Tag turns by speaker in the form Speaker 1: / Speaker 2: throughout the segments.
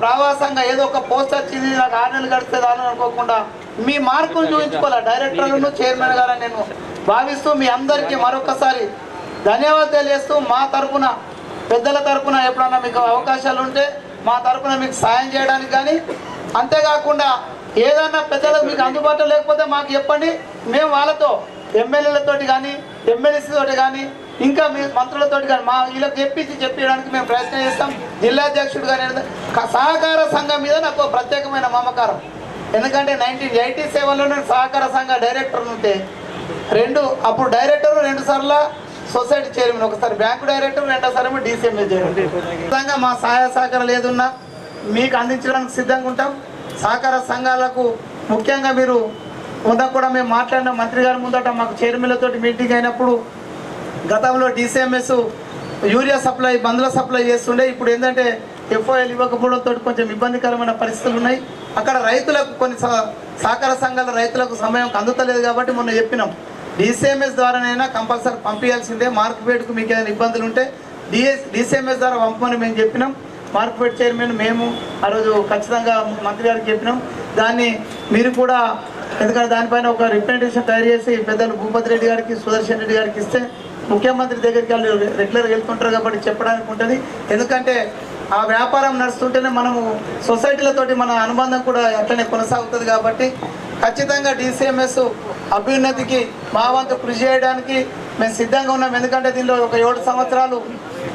Speaker 1: ప్రవాసంగా ఏదో ఒక పోస్ట్ వచ్చింది నాకు ఆర్డర్లు కడితే గడిస్తే దాని అనుకోకుండా మీ మార్కులు చూపించుకోవాలి? డైరెక్టర్లను చైర్మన్ గారు నేను భావిస్తూ మీ అందరికీ మరొకసారి ధన్యవాదాలు తెలియస్తూ మా తరపున పెద్దల తరపున ఎప్పుడన్నా మీకు అవకాశాలు ఉంటే మా తరపున మీకు సాయం చేయడానికి కానీ అంతేకాకుండా ఏదన్నా పెద్దలకు మీకు అందుబాటులో లేకపోతే మాకు చెప్పండి. మేము వాళ్ళతో ఎమ్మెల్యేలతోటి కానీ ఎమ్మెల్యేస్ తోటి కానీ ఇంకా మీ మంత్రులతోటి కానీ మా వీళ్ళకి చెప్పించి చెప్పడానికి మేము ప్రయత్నం చేస్తాం. జిల్లా అధ్యక్షుడు కానీ సహకార సంఘం మీద నాకు ప్రత్యేకమైన మమకారం. ఎందుకంటే నైన్టీన్ ఎయిటీ సెవెన్లో నేను సహకార సంఘ డైరెక్టర్ ఉంటే రెండు అప్పుడు డైరెక్టర్ రెండు సార్ల సొసైటీ చైర్మన్ ఒకసారి బ్యాంకు డైరెక్టర్ రెండోసారి డీసీఎంఏ చైర్మన్. మా సహాయ సహకారాలు ఏదున్నా మీకు అందించడానికి సిద్ధంగా ఉంటాం. సహకార సంఘాలకు ముఖ్యంగా మీరు ముందు కూడా మేము మాట్లాడిన మంత్రి గారి ముందట మాకు చైర్మన్లతో మీటింగ్ అయినప్పుడు గతంలో డిసిఎంఎస్ యూరియా సప్లై మందుల సప్లై చేస్తుండే. ఇప్పుడు ఏంటంటే ఎఫ్ఓఎల్ ఇవ్వకపోవడంతో కొంచెం ఇబ్బందికరమైన పరిస్థితులు ఉన్నాయి. అక్కడ రైతులకు కొన్ని సహకార సంఘాల రైతులకు సమయం అందుతలేదు కాబట్టి మొన్న చెప్పినాం. డిసిఎంఎస్ ద్వారానైనా కంపల్సరీ పంపించాల్సిందే మార్కెట్కు మీకు ఏదైనా ఇబ్బందులు ఉంటే డిఎస్ డిసిఎంఎస్ ద్వారా పంపమని మేము చెప్పినాం. మార్కెట్ చైర్మన్ మేము ఆ రోజు ఖచ్చితంగా మంత్రి గారికి చెప్పినాం. దాన్ని మీరు కూడా ఎందుకంటే దానిపైన ఒక రిప్రజెంటేషన్ తయారు చేసి పెద్దలు భూపతి రెడ్డి గారికి సుదర్శన్ రెడ్డి గారికి ఇస్తే ముఖ్యమంత్రి దగ్గరికి వెళ్ళి రెగ్యులర్గా వెళ్తుంటారు కాబట్టి చెప్పడానికి ఉంటుంది. ఎందుకంటే ఆ వ్యాపారం నడుస్తుంటేనే మనము సొసైటీలతోటి మన అనుబంధం కూడా అట్లనే కొనసాగుతుంది కాబట్టి ఖచ్చితంగా డిసిఎంఎస్ అభ్యున్నతికి మా వంతు కృషి చేయడానికి మేము సిద్ధంగా ఉన్నాం. ఎందుకంటే దీనిలో ఒక ఏడు సంవత్సరాలు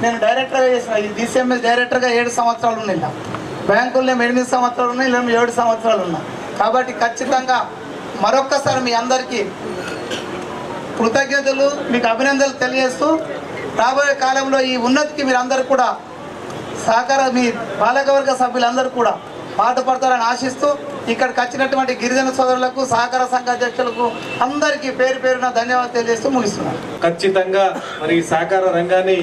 Speaker 1: నేను డైరెక్టర్గా చేసిన ఈ డిసిఎంఎస్ డైరెక్టర్గా ఏడు సంవత్సరాలు ఉన్నాయి బ్యాంకులు బ్యాంకుల్లో ఎనిమిది సంవత్సరాలు ఉన్నాయి ఇలా ఏడు సంవత్సరాలు ఉన్నాయి కాబట్టి ఖచ్చితంగా మరొక్కసారి మీ అందరికీ కృతజ్ఞతలు మీకు అభినందనలు తెలియజేస్తూ రాబోయే కాలంలో ఈ ఉన్నతికి మీరందరూ కూడా సహకార మీ బాలకవర్గ సభ్యులందరూ కూడా పాటుపడతారని ఆశిస్తూ ఇక్కడికి వచ్చినటువంటి గిరిజన సోదరులకు సహకార సంఘ అధ్యక్షులకు అందరికీ పేరు పేరున ధన్యవాదాలు తెలియజేస్తూ ముగిస్తున్నాను.
Speaker 2: ఖచ్చితంగా మరి ఈ సహకార రంగాన్ని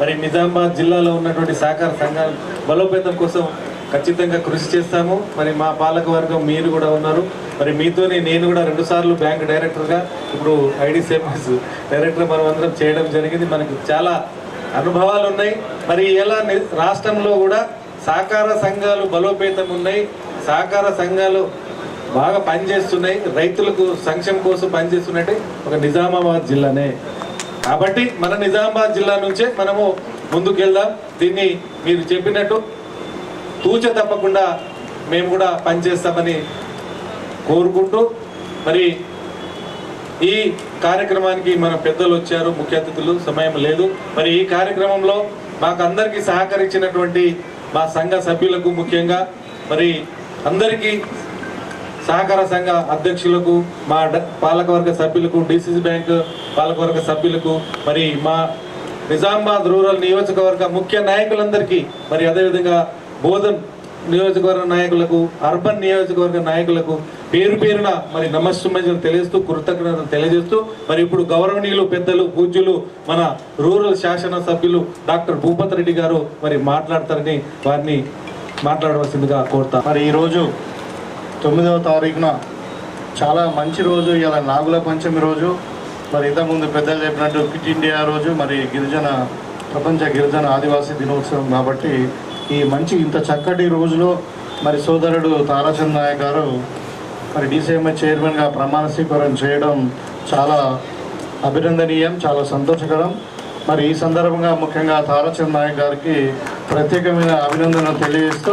Speaker 2: మరి నిజామాబాద్ జిల్లాలో ఉన్నటువంటి సహకార సంఘాలు బలోపేతం కోసం ఖచ్చితంగా కృషి చేస్తాము. మరి మా పాలక వర్గం మీరు కూడా ఉన్నారు. మరి మీతోనే నేను కూడా రెండు సార్లు బ్యాంక్ డైరెక్టర్గా ఇప్పుడు ఐడి ఐడిసిఎంఎస్ డైరెక్టర్ మనం అందరం చేయడం జరిగింది. మనకు చాలా అనుభవాలు ఉన్నాయి. మరి ఎలా రాష్ట్రంలో కూడా సహకార సంఘాలు బలోపేతం ఉన్నాయి. సహకార సంఘాలు బాగా పనిచేస్తున్నాయి. రైతులకు సంక్షేమం కోసం పనిచేస్తున్నట్టే ఒక నిజామాబాద్ జిల్లానే. కాబట్టి మన నిజామాబాద్ జిల్లా నుంచే మనము ముందుకెళ్దాం. దీన్ని మీరు చెప్పినట్టు తూచ తప్పకుండా మేము కూడా పనిచేస్తామని కోరుకుంటూ మరి ఈ కార్యక్రమానికి మన పెద్దలు వచ్చారు ముఖ్య అతిథులు సమయం లేదు. మరి ఈ కార్యక్రమంలో మాకు అందరికీ సహకరించినటువంటి మా సంఘ సభ్యులకు ముఖ్యంగా మరి అందరికీ సహకార సంఘ అధ్యక్షులకు మా డ- పాలకవర్గ సభ్యులకు డిసిసి బ్యాంక్ పాలకవర్గ సభ్యులకు మరి మా నిజామాబాద్ రూరల్ నియోజకవర్గ ముఖ్య నాయకులందరికీ మరి అదేవిధంగా బోధన్ నియోజకవర్గ నాయకులకు అర్బన్ నియోజకవర్గ నాయకులకు పేరు పేరున మరి నమస్సుమజలు తెలియజేస్తూ కృతజ్ఞతలు తెలియజేస్తూ మరి ఇప్పుడు గౌరవనీయులు పెద్దలు పూజ్యులు మన రూరల్ శాసన సభ్యులు డాక్టర్ భూపత్ రెడ్డి గారు మరి మాట్లాడతారని వారిని మాట్లాడవలసిందిగా కోరుతా
Speaker 3: మరి ఈరోజు తొమ్మిదవ తారీఖున చాలా మంచి రోజు ఇలా నాగుల పంచమి రోజు. మరి ఇంతకుముందు పెద్దలు చెప్పినట్టు క్విట్ ఇండియా రోజు మరి గిరిజన ప్రపంచ గిరిజన ఆదివాసీ దినోత్సవం కాబట్టి ఈ మంచి ఇంత చక్కటి రోజులో మరి సోదరుడు తారాచంద్ నాయక్ గారు మరి డీసీఎంఐ చైర్మన్గా ప్రమాణ స్వీకారం చేయడం చాలా అభినందనీయం చాలా సంతోషకరం. మరి ఈ సందర్భంగా ముఖ్యంగా తారాచంద్ నాయక్ గారికి ప్రత్యేకమైన అభినందనలు తెలియజేస్తూ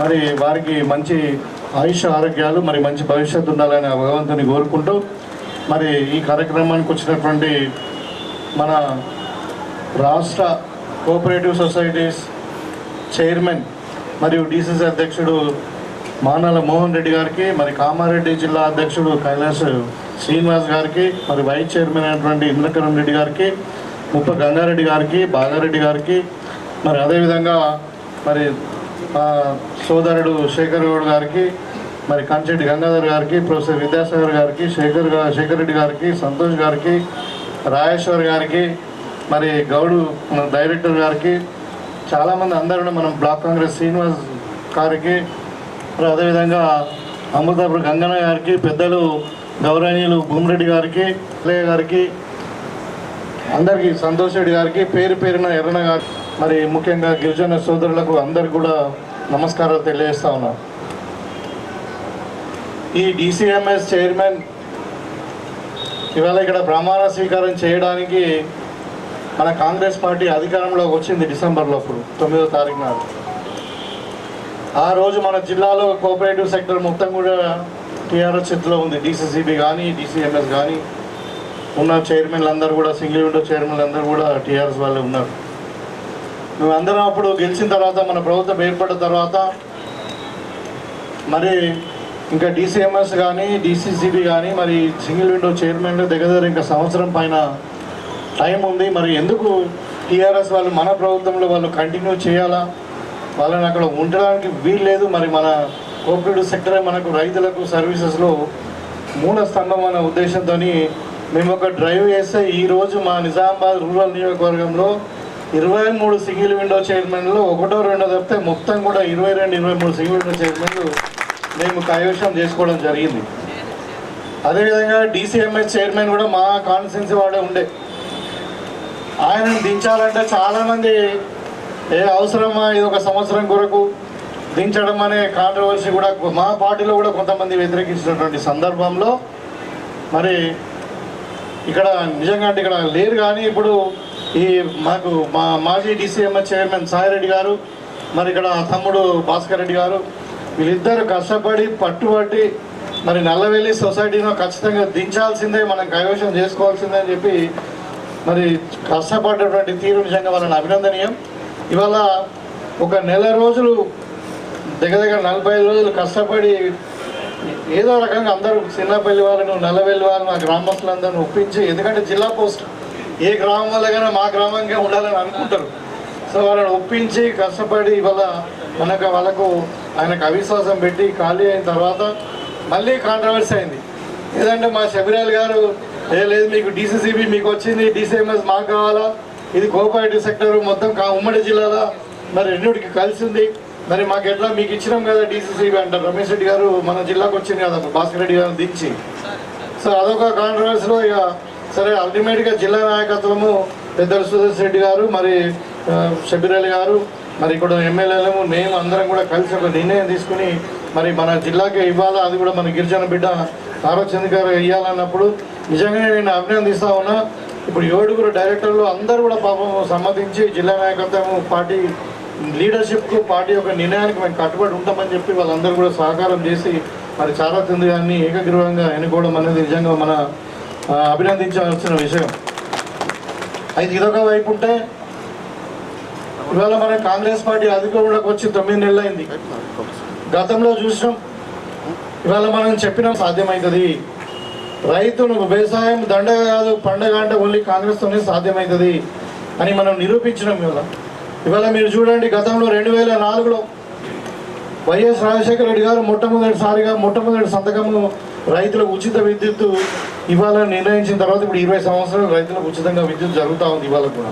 Speaker 3: మరి వారికి మంచి ఆయుష్ ఆరోగ్యాలు మరి మంచి భవిష్యత్తు ఉండాలని భగవంతుని కోరుకుంటూ మరి ఈ కార్యక్రమానికి వచ్చినటువంటి మన రాష్ట్ర కోఆపరేటివ్ సొసైటీస్ చైర్మన్ మరియు డిసిసి అధ్యక్షుడు మానాల మోహన్ రెడ్డి గారికి మరి కామారెడ్డి జిల్లా అధ్యక్షుడు కైలాస్ శ్రీనివాస్ గారికి మరి వైస్ చైర్మన్ అయినటువంటి ఇంద్రకరణ్ రెడ్డి గారికి ముప్ప గంగారెడ్డి గారికి బాగారెడ్డి గారికి మరి అదేవిధంగా మరి సోదరుడు శేఖర్ గౌడ్ గారికి మరి కంచెట్టి గంగాధర్ గారికి ప్రొఫెసర్ విద్యాసాగర్ గారికి శేఖర్ గారు శేఖర్ రెడ్డి గారికి సంతోష్ గారికి రాజేశ్వర్ గారికి మరి గౌడు డైరెక్టర్ గారికి చాలామంది అందరూ మనం బ్లాక్ కాంగ్రెస్ శ్రీనివాస్ గారికి అదేవిధంగా అమృతాపురం గంగన్న గారికి పెద్దలు గౌరవనీయులు భూమిరెడ్డి గారికి అల్లయ్య గారికి అందరికీ సంతోష్ రెడ్డి గారికి పేరు పేరున ఎర్రన గారు మరి ముఖ్యంగా గిరిజన సోదరులకు అందరికి కూడా నమస్కారాలు తెలియజేస్తా ఉన్నాను ఈ డిసిఎంఎస్ చైర్మన్ ఇవాళ ఇక్కడ ప్రమాణ స్వీకారం చేయడానికి మన కాంగ్రెస్ పార్టీ అధికారంలోకి వచ్చింది డిసెంబర్లో అప్పుడు తొమ్మిదో తారీఖు నాడు. ఆ రోజు మన జిల్లాలో కోఆపరేటివ్ సెక్టర్ మొత్తం కూడా టీఆర్ఎస్ చేతిలో ఉంది. డిసిసిబి కానీ డిసిఎంఎస్ కానీ ఉన్న చైర్మన్లు అందరూ కూడా సింగిల్ విండో చైర్మన్లు అందరూ కూడా టీఆర్ఎస్ వాళ్ళే ఉన్నారు. మేమందరం అప్పుడు గెలిచిన తర్వాత మన ప్రభుత్వం ఏర్పడిన తర్వాత మరి ఇంకా డిసిఎంఎస్ కానీ డిసిసిబి కానీ మరి సింగిల్ విండో చైర్మన్ దగ్గర ఇంకా సంవత్సరం పైన టైం ఉంది మరి ఎందుకు టీఆర్ఎస్ వాళ్ళు మన ప్రభుత్వంలో వాళ్ళు కంటిన్యూ చేయాలా? వాళ్ళని అక్కడ ఉండడానికి వీలు లేదు మరి మన కోఆపరేటివ్ సెక్టర్ మనకు రైతులకు సర్వీసెస్లో మూల స్తంభం అనే ఉద్దేశంతో మేము ఒక డ్రైవ్ చేస్తే ఈరోజు మా నిజామాబాద్ రూరల్ నియోజకవర్గంలో ఇరవై మూడు సింగిల్ విండో చైర్మన్లు ఒకటో రెండో తప్పితే మొత్తం కూడా ఇరవై రెండు ఇరవై మూడు సింగిల్ విండో చైర్మన్లు మేము కైవశం చేసుకోవడం జరిగింది. అదేవిధంగా డీసీఎంఎస్ చైర్మన్ కూడా మా కాన్స్టిట్యున్సీ వాడే ఉండే. ఆయనను దించాలంటే చాలామంది ఏ అవసరమా? ఇది ఒక సంవత్సరం కొరకు దించడం అనే కాంట్రవర్సీ కూడా మా పార్టీలో కూడా కొంతమంది వ్యతిరేకించినటువంటి సందర్భంలో మరి ఇక్కడ నిజంగా అంటే ఇక్కడ లేరు కానీ ఇప్పుడు ఈ మాకు మా మాజీ డిసిఎంఎస్ చైర్మన్ సాయిరెడ్డి గారు మరి ఇక్కడ తమ్ముడు భాస్కర్ రెడ్డి గారు వీళ్ళిద్దరు కష్టపడి పట్టుబట్టి మరి నల్లవెల్లి సొసైటీలో ఖచ్చితంగా దించాల్సిందే మనం కైవశం చేసుకోవాల్సిందే అని చెప్పి మరి కష్టపడ్డటువంటి తీరు నిజంగా వాళ్ళని అభినందనీయం. ఇవాళ ఒక నెల రోజులు దగ్గర దగ్గర నలభై ఐదు రోజులు కష్టపడి ఏదో రకంగా అందరూ చిన్నపల్లి వాళ్ళను నల్లవెల్లి వాళ్ళను ఆ గ్రామస్తులందరిని ఒప్పించి ఎందుకంటే జిల్లా పోస్ట్ ఏ గ్రామం వాళ్ళకైనా మా గ్రామంగా ఉండాలని అనుకుంటారు. సో వాళ్ళని ఒప్పించి కష్టపడి ఇవాళ మనకు వాళ్ళకు ఆయనకు అవిశ్వాసం పెట్టి ఖాళీ అయిన తర్వాత మళ్ళీ కాంట్రవర్సీ అయింది. ఏదంటే మా శబిరాల్ గారు ఏ లేదు మీకు డీసీసీబీ మీకు వచ్చింది డీసీఎంఎస్ మాకు కావాలా? ఇది కోఆపరేటివ్ సెక్టర్ మొత్తం ఉమ్మడి జిల్లాలో? మరి రెండుకి కలిసింది. మరి మాకు ఎట్లా మీకు ఇచ్చినాం కదా డీసీసీబీ అంటారు. రమేష్ రెడ్డి గారు మన జిల్లాకు వచ్చింది కదా భాస్కర్ రెడ్డి గారిని దించి. సో అదొక కాంట్రవర్సీలో ఇక సరే అల్టిమేట్గా జిల్లా నాయకత్వము పెద్దలు సురేష్ రెడ్డి గారు మరి ఆ, షబీర్ అలీ గారు మరి ఇక్కడ ఎమ్మెల్యేలు మేము అందరం కూడా కలిసి ఒక నిర్ణయం తీసుకుని మరి మన జిల్లాకే ఇవ్వాలా? అది కూడా మన గిరిజన బిడ్డ తారచంద్ గారు ఇవ్వాలన్నప్పుడు నిజంగా నేను అభినందిస్తా ఉన్నా. ఇప్పుడు ఏడుగురు డైరెక్టర్లు అందరూ కూడా పాపం సమ్మతించి జిల్లా నాయకత్వం పార్టీ లీడర్షిప్కు పార్టీ యొక్క నిర్ణయానికి మేము కట్టుబడి ఉంటామని చెప్పి వాళ్ళందరూ కూడా సహకారం చేసి మరి చాలా తింది కానీ ఏకగ్రీవంగా ఎన్నుకోవడం అనేది నిజంగా మన అభినందించాల్సిన విషయం. అయితే ఇదొక వైపు ఉంటే ఇవాళ మన కాంగ్రెస్ పార్టీ అధికారంలోకి వచ్చి తొమ్మిది నెలలు అయింది గతంలో చూసినాం. ఇవాళ మనం చెప్పినాం సాధ్యమవుతుంది రైతును వ్యవసాయం దండగ కాదు పండగ అంటే ఓన్లీ కాంగ్రెస్తోనే సాధ్యమవుతుంది అని మనం నిరూపించినాం ఇవాళ. ఇవాళ మీరు చూడండి గతంలో రెండు వేల నాలుగులో వైఎస్ రాజశేఖర రెడ్డి గారు మొట్టమొదటిసారిగా మొట్టమొదటి సంతకము రైతులకు ఉచిత విద్యుత్ ఇవాళ నిర్ణయించిన తర్వాత ఇప్పుడు ఇరవై సంవత్సరాలు రైతులకు ఉచితంగా విద్యుత్ జరుగుతూ ఉంది ఇవాళ కూడా.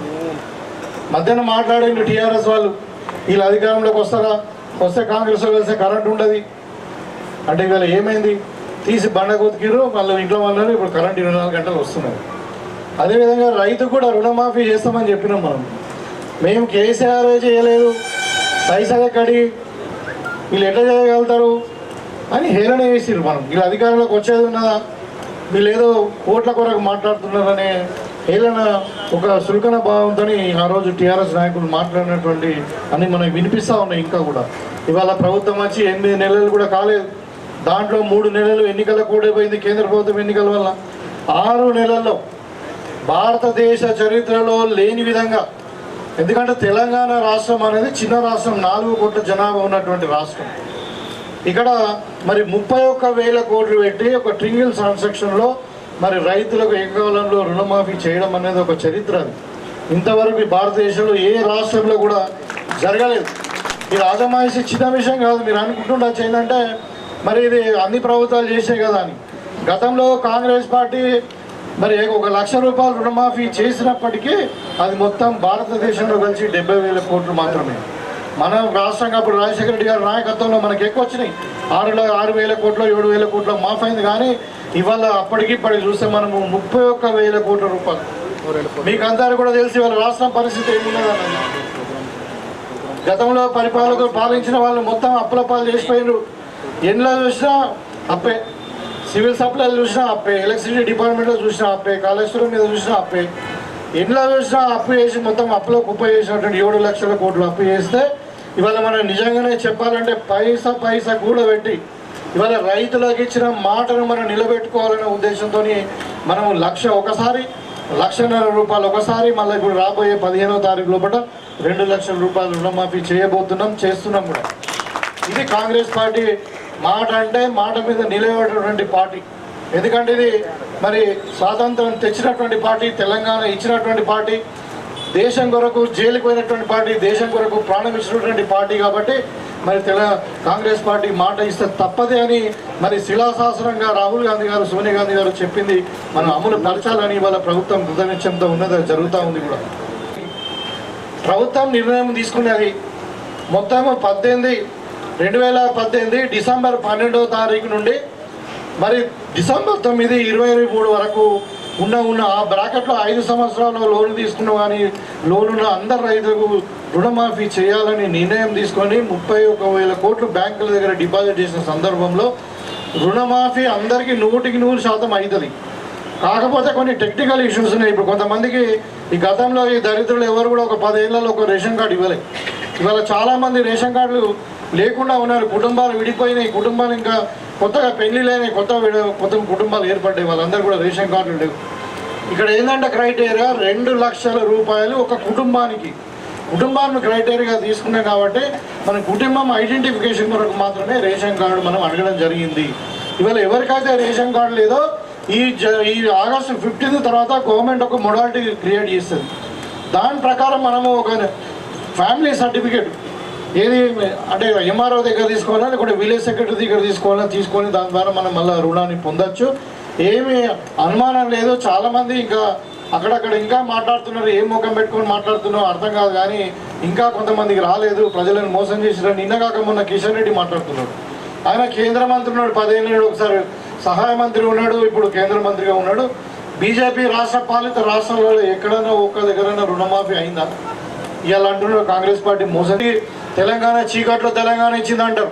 Speaker 3: మధ్యాహ్నం మాట్లాడిండు టీఆర్ఎస్ వాళ్ళు వీళ్ళు అధికారంలోకి వస్తారా? వస్తే కాంగ్రెస్ వెళ్తే కరెంట్ ఉండదు. అంటే ఇవాళ ఏమైంది? తీసి బండ కొతికిరు వాళ్ళు ఇంట్లో వాళ్ళు ఇప్పుడు కరెంట్ ఇరవై నాలుగు గంటలు వస్తున్నారు. అదేవిధంగా రైతు కూడా రుణమాఫీ చేస్తామని చెప్పినాం మనం. మేము కేసీఆర్ చేయలేదు. పైసలు కడి వీళ్ళు ఎట్లా చేయగలుగుతారు? అని హేళన చేసిర్రు మనం. వీళ్ళు అధికారంలోకి వచ్చేది ఉన్నదా? వీళ్ళు ఏదో కోట్ల కొరకు మాట్లాడుతున్నారనే హేళన ఒక సుల్కన భావంతో ఆ రోజు టీఆర్ఎస్ నాయకులు మాట్లాడినటువంటి అని మనం వినిపిస్తూ ఉన్నాయి ఇంకా కూడా. ఇవాళ ప్రభుత్వం వచ్చి ఎనిమిది నెలలు కూడా కాలేదు. దాంట్లో మూడు నెలలు ఎన్నికల కూడిపోయింది కేంద్ర ప్రభుత్వం ఎన్నికల వల్ల. ఆరు నెలల్లో భారతదేశ చరిత్రలో లేని విధంగా ఎందుకంటే తెలంగాణ రాష్ట్రం అనేది చిన్న రాష్ట్రం నాలుగు కోట్ల జనాభా ఉన్నటువంటి రాష్ట్రం. ఇక్కడ మరి ముప్పై ఒక్క వేల కోట్లు పెట్టి ఒక ట్రింగిల్ ట్రాన్సాక్షన్లో మరి రైతులకు ఏకకాలంలో రుణమాఫీ చేయడం అనేది ఒక చరిత్ర అది. ఇంతవరకు భారతదేశంలో ఏ రాష్ట్రంలో కూడా జరగలేదు. మీరు రాజమాయిషి చిన్న విషయం కాదు మీరు అనుకుంటుండొచ్చు ఏంటంటే మరి ఇది అన్ని ప్రభుత్వాలు చేసే కదా అని. గతంలో కాంగ్రెస్ పార్టీ మరి ఒక లక్ష రూపాయలు రుణమాఫీ చేసినప్పటికీ అది మొత్తం భారతదేశంలో కలిసి డెబ్బై వేల కోట్లు మాత్రమే. మన రాష్ట్రంగా అప్పుడు రాజశేఖర రెడ్డి గారి నాయకత్వంలో మనకి ఎక్కువ వచ్చినాయి. ఆరులో ఆరు వేల కోట్లు ఏడు వేల కోట్లు మాఫ్ అయింది కానీ ఇవాళ అప్పటికి ఇప్పటికి చూస్తే మనము ముప్పై ఒక్క వేల కోట్ల రూపాయలు. మీకు అందరూ కూడా తెలిసి వాళ్ళ రాష్ట్రం పరిస్థితి ఏమున్నదన్నది గతంలో పరిపాలకులు పాలించిన వాళ్ళు మొత్తం అప్పుల పాలు చేసిపోయినారు ఎన్లో చూసినా అప్పే. సివిల్ సప్లైలు చూసినా అప్పే. ఎలక్ట్రిసిటీ డిపార్ట్మెంట్లో చూసినా అప్పే. కాళేశ్వరం మీద చూసినా అప్పే. ఎన్లో చూసినా అప్పు చేసి మొత్తం అప్పులో కుప్ప చేసినటువంటి ఏడు లక్షల కోట్లు అప్పు చేస్తే ఇవాళ మనం నిజంగానే చెప్పాలంటే పైసా పైసా కూడా పెట్టి ఇవాళ రైతులకు ఇచ్చిన మాటను మనం నిలబెట్టుకోవాలనే ఉద్దేశంతో మనం లక్ష ఒకసారి లక్షన్నర రూపాయలు ఒకసారి మళ్ళీ ఇప్పుడు రాబోయే పదిహేనో తారీఖు లోపల రెండు లక్షల రూపాయలు రుణమాఫీ చేయబోతున్నాం చేస్తున్నాం కూడా. ఇది కాంగ్రెస్ పార్టీ మాట అంటే మాట మీద నిలబడేటువంటి పార్టీ. ఎందుకంటే ఇది మరి స్వాతంత్రం తెచ్చినటువంటి పార్టీ తెలంగాణ ఇచ్చినటువంటి పార్టీ దేశం కొరకు జైలుకు పోయినటువంటి పార్టీ దేశం కొరకు ప్రాణం ఇచ్చినటువంటి పార్టీ కాబట్టి మరి తెల కాంగ్రెస్ పార్టీ మాట ఇస్తే తప్పదే అని మరి శిలాశాసనంగా రాహుల్ గాంధీ గారు సోనియా గాంధీ గారు చెప్పింది. మనం అమలు పరచాలని ఇవాళ ప్రభుత్వం కృతనిశ్చయంతో ఉన్నది జరుగుతూ ఉంది కూడా. ప్రభుత్వం నిర్ణయం తీసుకున్నది మొత్తం పద్దెనిమిది రెండు వేల పద్దెనిమిది డిసెంబర్ పన్నెండవ తారీఖు నుండి మరి డిసెంబర్ తొమ్మిది ఇరవై ఇరవై మూడు వరకు ఉన్న ఉన్న ఆ బ్రాకెట్లో ఐదు సంవత్సరాల్లో లోన్ తీసుకున్న కానీ లోన్ ఉన్న అందరు రైతులకు రుణమాఫీ చేయాలని నిర్ణయం తీసుకొని ముప్పై ఒక వేల కోట్లు బ్యాంకుల దగ్గర డిపాజిట్ చేసిన సందర్భంలో రుణమాఫీ అందరికీ నూటికి నూరు శాతం అవుతుంది కాకపోతే కొన్ని టెక్నికల్ ఇష్యూస్ ఉన్నాయి. ఇప్పుడు కొంతమందికి ఈ గతంలో ఈ దరిద్రులు ఎవరు కూడా ఒక పదేళ్ళలో ఒక రేషన్ కార్డు ఇవ్వలేదు ఇవాళ చాలామంది రేషన్ కార్డులు లేకుండా ఉన్నారు. కుటుంబాలు విడిపోయినాయి. కుటుంబాలు ఇంకా కొత్తగా పెళ్ళి లేని కొత్త కొత్త కుటుంబాలు ఏర్పడ్డాయి. వాళ్ళందరూ కూడా రేషన్ కార్డులు లేవు. ఇక్కడ ఏంటంటే క్రైటీరియా? రెండు లక్షల రూపాయలు ఒక కుటుంబానికి. కుటుంబాన్ని క్రైటీరియాగా తీసుకున్నాం కాబట్టి మన కుటుంబం ఐడెంటిఫికేషన్ కొరకు మాత్రమే రేషన్ కార్డు మనం అడగడం జరిగింది. ఇవాళ ఎవరికైతే రేషన్ కార్డు లేదో ఈ జ ఈ ఆగస్టు ఫిఫ్టీన్త్ తర్వాత గవర్నమెంట్ ఒక మొడాలిటీ క్రియేట్ చేస్తుంది. దాని ప్రకారం మనము ఒక ఫ్యామిలీ సర్టిఫికేట్ ఏది అంటే ఎంఆర్ఓ దగ్గర తీసుకోవాలా లేకుంటే విలేజ్ సెక్రటరీ దగ్గర తీసుకోవాలా తీసుకొని దాని ద్వారా మనం మళ్ళీ రుణాన్ని పొందొచ్చు. ఏమి అనుమానం లేదు. చాలామంది ఇంకా అక్కడక్కడ ఇంకా మాట్లాడుతున్నారు ఏం ముఖం పెట్టుకొని మాట్లాడుతున్నారో అర్థం కాదు కానీ ఇంకా కొంతమందికి రాలేదు. ప్రజలను మోసం చేసిన నిన్న కాక మొన్న కిషన్ రెడ్డి మాట్లాడుతున్నాడు. ఆయన కేంద్ర మంత్రి ఉన్నాడు పదేళ్ళు ఒకసారి సహాయ మంత్రి ఉన్నాడు ఇప్పుడు కేంద్ర మంత్రిగా ఉన్నాడు. బీజేపీ రాష్ట్ర పాలిత రాష్ట్రాలలో ఎక్కడైనా ఒక్క దగ్గరైనా రుణమాఫీ అయిందా? ఇవాళ అంటున్నారు కాంగ్రెస్ పార్టీ మోసం. తెలంగాణ చీకట్లో తెలంగాణ ఇచ్చిందంటారు.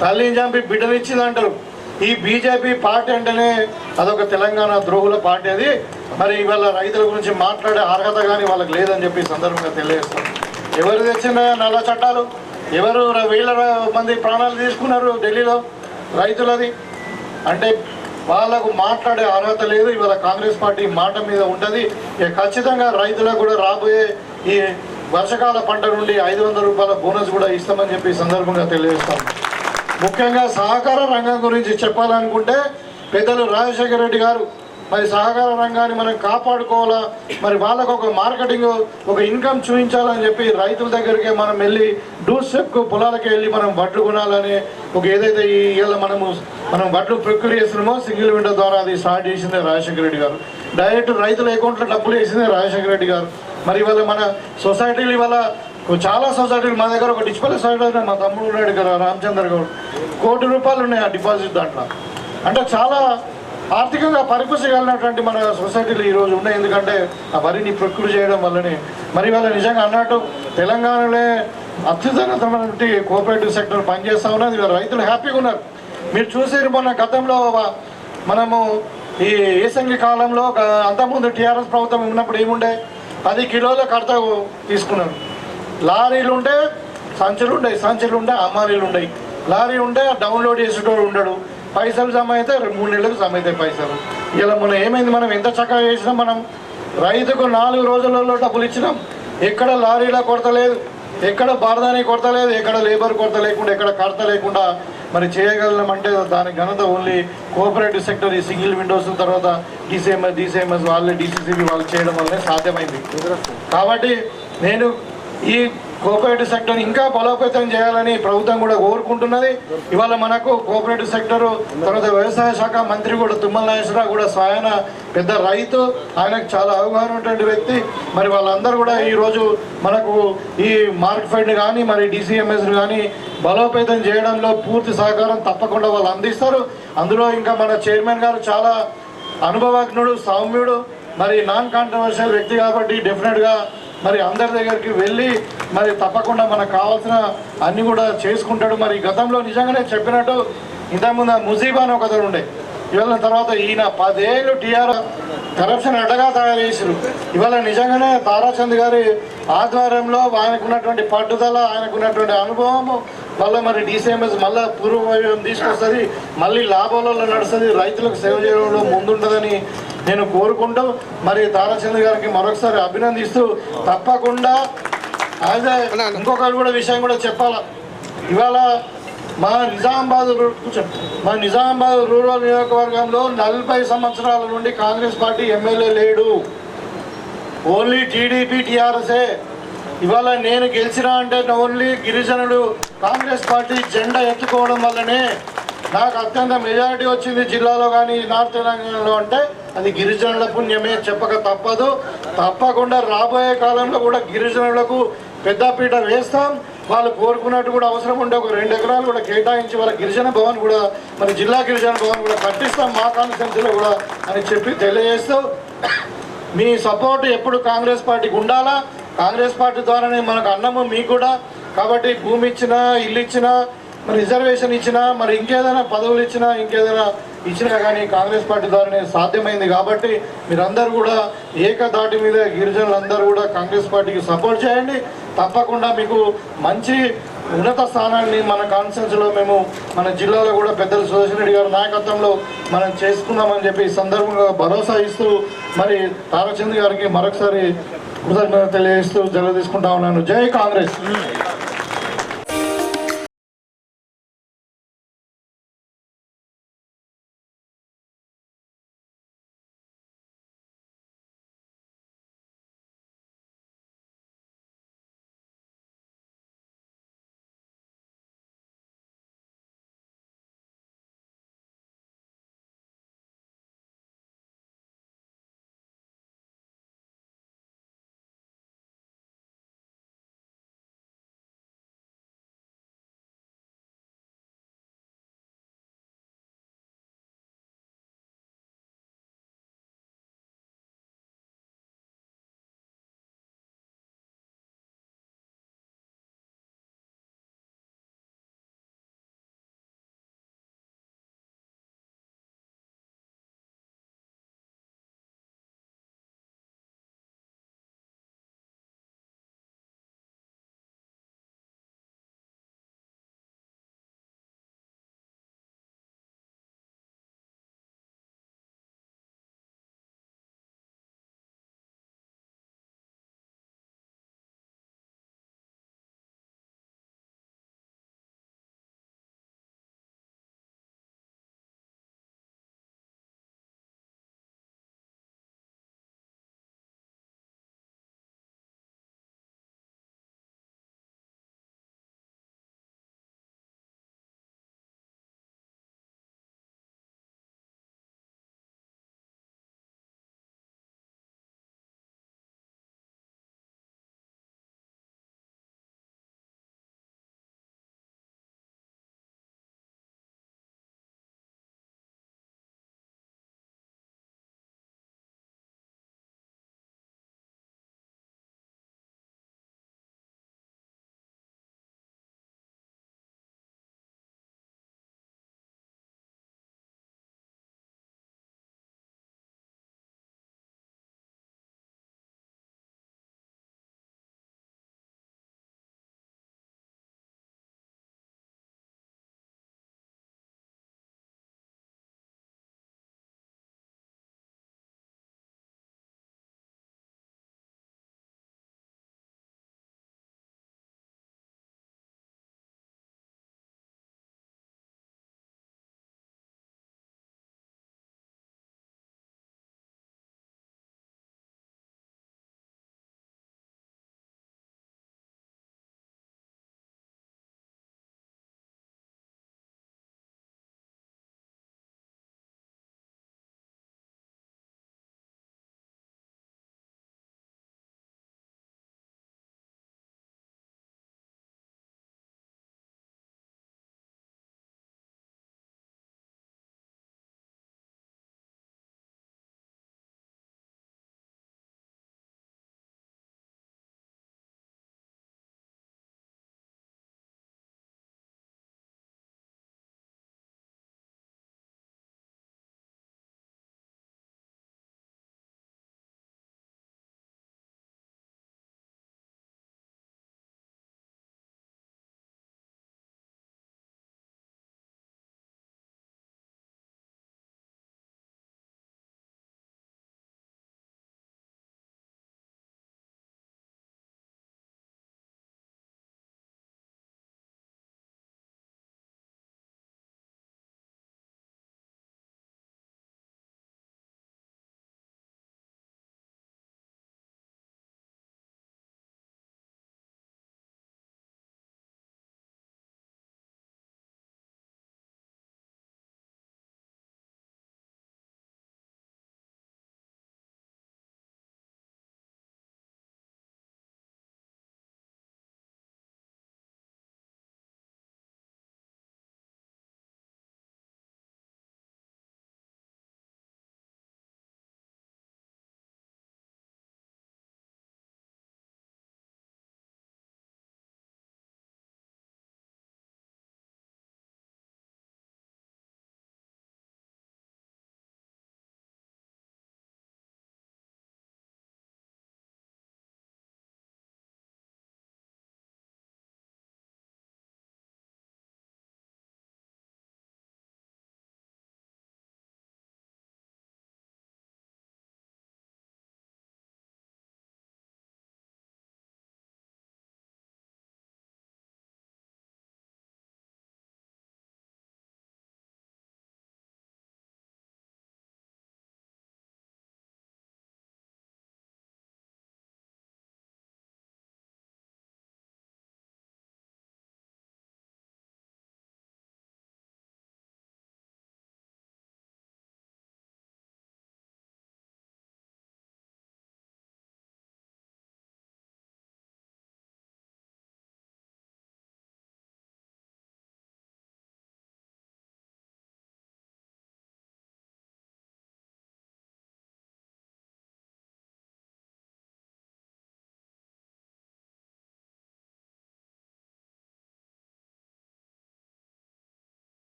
Speaker 3: తల్లిని చంపి బిడ్డలు ఇచ్చిందంటారు. ఈ బీజేపీ పార్టీ అంటేనే అదొక తెలంగాణ ద్రోహుల పార్టీ అది. మరి ఇవాళ రైతుల గురించి మాట్లాడే అర్హత కానీ వాళ్ళకి లేదని చెప్పి సందర్భంగా తెలియజేస్తాం. ఎవరు తెచ్చిన నల్ల చట్టాలు? ఎవరు వేల మంది ప్రాణాలు తీసుకున్నారు ఢిల్లీలో? రైతులది. అంటే వాళ్ళకు మాట్లాడే అర్హత లేదు. ఇవాళ కాంగ్రెస్ పార్టీ మాట మీద ఉంటుంది. ఇక ఖచ్చితంగా రైతులకు కూడా రాబోయే ఈ వర్షకాల పంట నుండి ఐదు వందల రూపాయల బోనస్ కూడా ఇస్తామని చెప్పి సందర్భంగా తెలియజేస్తాం. ముఖ్యంగా సహకార రంగం గురించి చెప్పాలనుకుంటే పెద్దలు రాజశేఖర రెడ్డి గారు మరి సహకార రంగాన్ని మనం కాపాడుకోవాలా మరి వాళ్ళకు ఒక మార్కెటింగ్ ఒక ఇన్కమ్ చూపించాలని చెప్పి రైతుల దగ్గరికి మనం వెళ్ళి డూస్ చెక్కు పొలాలకి వెళ్ళి మనం వడ్లు కొనాలని ఒక ఏదైతే ఈ ఇవాళ మనము మనం వడ్లు ప్రక్రియ చేస్తున్నామో సింగిల్ విండో ద్వారా అది స్టార్ట్ చేసిందే రాజశేఖర రెడ్డి గారు. డైరెక్ట్ రైతుల అకౌంట్లో డబ్బులు వేసిందే రాజశేఖర రెడ్డి గారు. మరి ఇవాళ మన సొసైటీలు ఇవాళ చాలా సొసైటీలు మా దగ్గర ఒక డిస్పలే సొసైటీ మా తమ్ముడు ఉన్నాడు కదా రామచంద్ర గౌడ్. కోటి రూపాయలు ఉన్నాయి ఆ డిపాజిట్ దాంట్లో. అంటే చాలా ఆర్థికంగా పరిపుష్టి కలిగినటువంటి మన సొసైటీలు ఈరోజు ఉన్నాయి. ఎందుకంటే ఆ వరిని ప్రకృతి చేయడం వల్లనే. మరి వాళ్ళ నిజంగా అన్నట్టు తెలంగాణలో అత్యున్నతమైనటువంటి కోఆపరేటివ్ సెక్టర్ పనిచేస్తూ ఉన్నది. రైతులు హ్యాపీగా ఉన్నారు. మీరు చూసారు మొన్న గతంలో మనము ఈ ఏసంగి కాలంలో ఒక అంతకుముందు టీఆర్ఎస్ ప్రభుత్వం ఉన్నప్పుడు ఏముండే? పది కిలోల కడత తీసుకున్నాం లారీలు ఉంటే సంచులు ఉంటాయి సంచులు ఉంటే అమ్మారీలు ఉన్నాయి లారీ ఉంటే డౌన్లోడ్ చేసేటోడు ఉండడు. పైసలు జమ అయితే రెండు మూడు నెలలకు జమ అవుతాయి పైసలు. ఇలా మనం ఏమైంది? మనం ఎంత చక్కగా చేసినాం మనం రైతుకు నాలుగు రోజులలో డబ్బులు ఇచ్చినాం. ఎక్కడ లారీల కొరత లేదు ఎక్కడ బారదాని కొరత లేదు ఎక్కడ లేబర్ కొరత లేకుండా ఎక్కడ కడత లేకుండా మరి చేయగలం అంటే దాని ఘనత ఓన్లీ కోఆపరేటివ్ సెక్టర్ ఈ సింగిల్ విండోస్ తర్వాత డీసీఎంఎస్ డీసీఎంఎస్ వాళ్ళే డీసీసీబీ వాళ్ళు చేయడం వల్లనే సాధ్యమైంది. కాబట్టి నేను ఈ కోఆపరేటివ్ సెక్టర్ ఇంకా బలోపేతం చేయాలని ప్రభుత్వం కూడా కోరుకుంటున్నది. ఇవాళ మనకు కోఆపరేటివ్ సెక్టర్ తర్వాత వ్యవసాయ శాఖ మంత్రి కూడా తుమ్మల నాగేశ్వరరావు కూడా స్వయాన పెద్ద రైతు. ఆయనకు చాలా అవగాహన ఉన్నటువంటి వ్యక్తి. మరి వాళ్ళందరూ కూడా ఈరోజు మనకు ఈ మార్క్ ఫెడ్ కానీ మరి డిసిఎంఎస్ కానీ బలోపేతం చేయడంలో పూర్తి సహకారం తప్పకుండా వాళ్ళు అందిస్తారు. అందులో ఇంకా మన చైర్మన్ గారు చాలా అనుభవజ్ఞుడు సౌమ్యుడు మరి నాన్ కాంట్రవర్షియల్ వ్యక్తి కాబట్టి డెఫినెట్గా మరి అందరి దగ్గరికి వెళ్ళి మరి తప్పకుండా మనకు కావాల్సిన అన్ని కూడా చేసుకుంటాడు. మరి గతంలో నిజంగానే చెప్పినట్టు ఇంతకుముందు ముజీబా అని ఒకతను ఉండే. ఇవాళ తర్వాత ఈయన పదేళ్ళు టీఆర్ కరప్షన్ అడ్డగా తయారు చేసారు ఇవాళ నిజంగానే తారాచంద్ గారి ఆధ్వర్యంలో ఆయనకున్నటువంటి పట్టుదల ఆయనకున్నటువంటి అనుభవం మళ్ళీ మరి డీసీఎంఎస్ మళ్ళీ పూర్వం తీసుకొస్తుంది. మళ్ళీ లాభాలలో నడుస్తుంది. రైతులకు సేవ చేయడంలో ముందుంటుందని నేను కోరుకుంటూ మరి తారాచంద్ గారికి మరొకసారి అభినందిస్తూ తప్పకుండా యాజ్ ఇంకొకరు కూడా విషయం కూడా చెప్పాలా? ఇవాళ మా నిజామాబాద్ మా నిజామాబాద్ రూరల్ నియోజకవర్గంలో నలభై సంవత్సరాల నుండి కాంగ్రెస్ పార్టీ ఎమ్మెల్యే లేడు. ఓన్లీ టీడీపీ టీఆర్ఎస్ఏ. ఇవాళ నేను గెలిచినా అంటే ఓన్లీ గిరిజనుడు కాంగ్రెస్ పార్టీ జెండా ఎత్తుకోవడం వల్లనే నాకు అత్యంత మెజారిటీ వచ్చింది జిల్లాలో కానీ నార్త్ తెలంగాణలో అంటే అది గిరిజనుల పుణ్యమే చెప్పక తప్పదు. తప్పకుండా రాబోయే కాలంలో కూడా గిరిజనులకు పెద్దపీట వేస్తాం. వాళ్ళు కోరుకున్నట్టు కూడా అవసరం ఉంటే ఒక రెండు ఎకరాలు కూడా కేటాయించి వాళ్ళ గిరిజన భవన్ కూడా మన జిల్లా గిరిజన భవన్ కూడా కట్టిస్తాం మా కాన్స్టిట్యున్సీలో కూడా అని చెప్పి తెలియజేస్తూ మీ సపోర్ట్ ఎప్పుడు కాంగ్రెస్ పార్టీకి ఉండాలా? కాంగ్రెస్ పార్టీ ద్వారానే మనకు అన్నము మీకు కూడా. కాబట్టి భూమి ఇచ్చినా ఇల్లు ఇచ్చినా మరి రిజర్వేషన్ ఇచ్చినా మరి ఇంకేదైనా పదవులు ఇచ్చినా ఇంకేదైనా ఇచ్చినా కానీ కాంగ్రెస్ పార్టీ ద్వారానే సాధ్యమైంది కాబట్టి మీరందరూ కూడా ఏకదాటి మీద గిరిజనులందరూ కూడా కాంగ్రెస్ పార్టీకి సపోర్ట్ చేయండి. తప్పకుండా మీకు మంచి ఉన్నత స్థానాన్ని మన కాన్స్టిట్యూన్సీలో మేము మన జిల్లాలో కూడా పెద్దల సుదర్శన్ రెడ్డి గారి నాయకత్వంలో మనం చేసుకున్నామని చెప్పి ఈ సందర్భంగా భరోసా ఇస్తూ మరి తారచంద్ గారికి మరొకసారి కృతజ్ఞత తెలియజేస్తూ జల తీసుకుంటా ఉన్నాను. జై కాంగ్రెస్!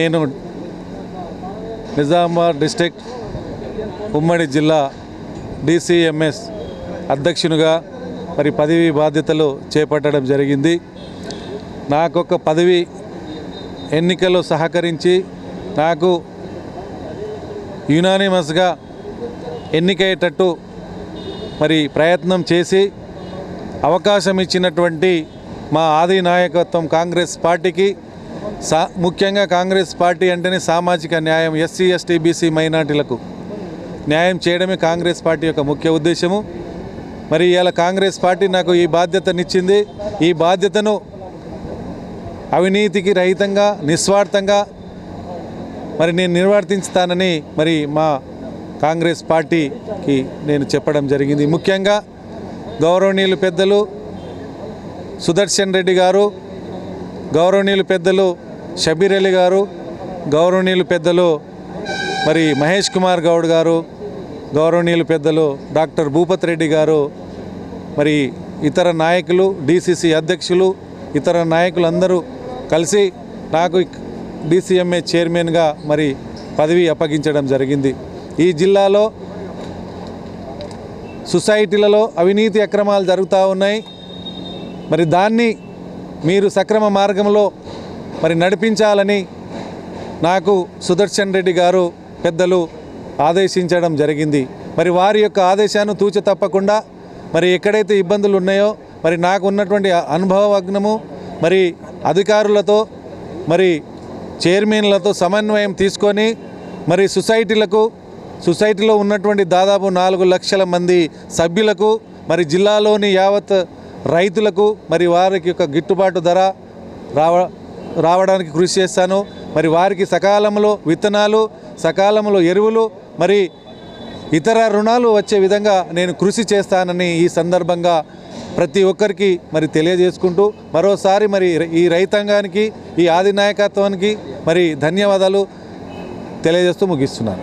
Speaker 2: నేను నిజామాబాద్ డిస్టిక్ ఉమ్మడి జిల్లా డిసిఎంఎస్ అధ్యక్షునిగా మరి పదవి బాధ్యతలు చేపట్టడం జరిగింది. నాకొక పదవి ఎన్నికల్లో సహకరించి నాకు యునానిమస్గా ఎన్నికయ్యేటట్టు మరి ప్రయత్నం చేసి అవకాశం ఇచ్చినటువంటి మా ఆది నాయకత్వం కాంగ్రెస్ పార్టీకి సా ముఖ్యంగా కాంగ్రెస్ పార్టీ అంటేనే సామాజిక న్యాయం ఎస్సీ ఎస్టీ బీసీ మైనార్టీలకు న్యాయం చేయడమే కాంగ్రెస్ పార్టీ యొక్క ముఖ్య ఉద్దేశము. మరి ఇవాళ కాంగ్రెస్ పార్టీ నాకు ఈ బాధ్యతనిచ్చింది. ఈ బాధ్యతను అవినీతికి రహితంగా నిస్వార్థంగా మరి నేను నిర్వర్తించుతానని మరి మా కాంగ్రెస్ పార్టీకి నేను చెప్పడం జరిగింది. ముఖ్యంగా గౌరవనీయులు పెద్దలు సుదర్శన్ రెడ్డి గారు గౌరవనీయులు పెద్దలు షబీర్ అలీ గారు గౌరవనీయులు పెద్దలు మరి మహేష్ కుమార్ గౌడ్ గారు గౌరవనీయులు పెద్దలు డాక్టర్ భూపత్ రెడ్డి గారు మరి ఇతర నాయకులు డిసిసి అధ్యక్షులు ఇతర నాయకులు అందరూ కలిసి నాకు డిసిఎంఏ చైర్మన్గా మరి పదవి అప్పగించడం జరిగింది. ఈ జిల్లాలో సొసైటీలలో అవినీతి అక్రమాలు జరుగుతూ ఉన్నాయి. మరి దాన్ని మీరు సక్రమ మార్గంలో మరి నడిపించాలని నాకు సుదర్శన్ రెడ్డి గారు పెద్దలు ఆదేశించడం జరిగింది. మరి వారి యొక్క ఆదేశాన్ని తూచ తప్పకుండా మరి ఎక్కడైతే ఇబ్బందులు ఉన్నాయో మరి నాకు ఉన్నటువంటి అనుభవజ్ఞము మరి అధికారులతో మరి చైర్మన్లతో సమన్వయం తీసుకొని మరి సొసైటీలకు సొసైటీలో ఉన్నటువంటి దాదాపు నాలుగు లక్షల మంది సభ్యులకు మరి జిల్లాలోని యావత్ రైతులకు మరి వారికి యొక్క గిట్టుబాటు ధర రావ రావడానికి కృషి చేస్తాను. మరి వారికి సకాలంలో విత్తనాలు సకాలంలో ఎరువులు మరి ఇతర రుణాలు వచ్చే విధంగా నేను కృషి చేస్తానని ఈ సందర్భంగా ప్రతి ఒక్కరికి మరి తెలియజేసుకుంటూ మరోసారి మరి ఈ రైతాంగానికి ఈ ఆది నాయకత్వానికి మరి ధన్యవాదాలు తెలియజేస్తూ ముగిస్తున్నాను.